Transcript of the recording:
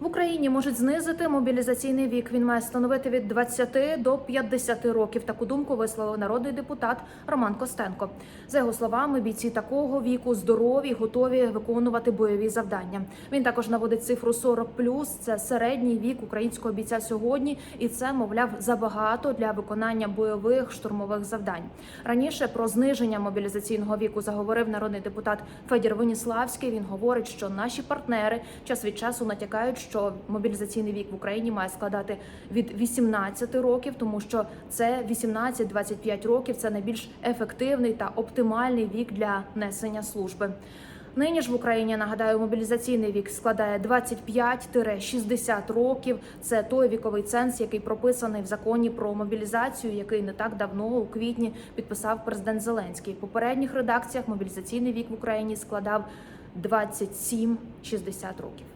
В Україні можуть знизити мобілізаційний вік. Він має становити від 20 до 50 років. Таку думку висловив народний депутат Роман Костенко. За його словами, бійці такого віку здорові, готові виконувати бойові завдання. Він також наводить цифру 40+, Це середній вік українського бійця сьогодні, і це, мовляв, забагато для виконання бойових штурмових завдань. Раніше про зниження мобілізаційного віку заговорив народний депутат Федір Веніславський. Він говорить, що наші партнери час від часу натякають, що мобілізаційний вік в Україні має складати від 18 років, тому що це 18-25 років. Це найбільш ефективний та оптимальний вік для несення служби. Нині ж в Україні нагадаю, мобілізаційний вік складає 25-60 років. Це той віковий ценз, який прописаний в законі про мобілізацію, який не так давно у квітні підписав президент Зеленський. В попередніх редакціях мобілізаційний вік в Україні складав 27-60 років.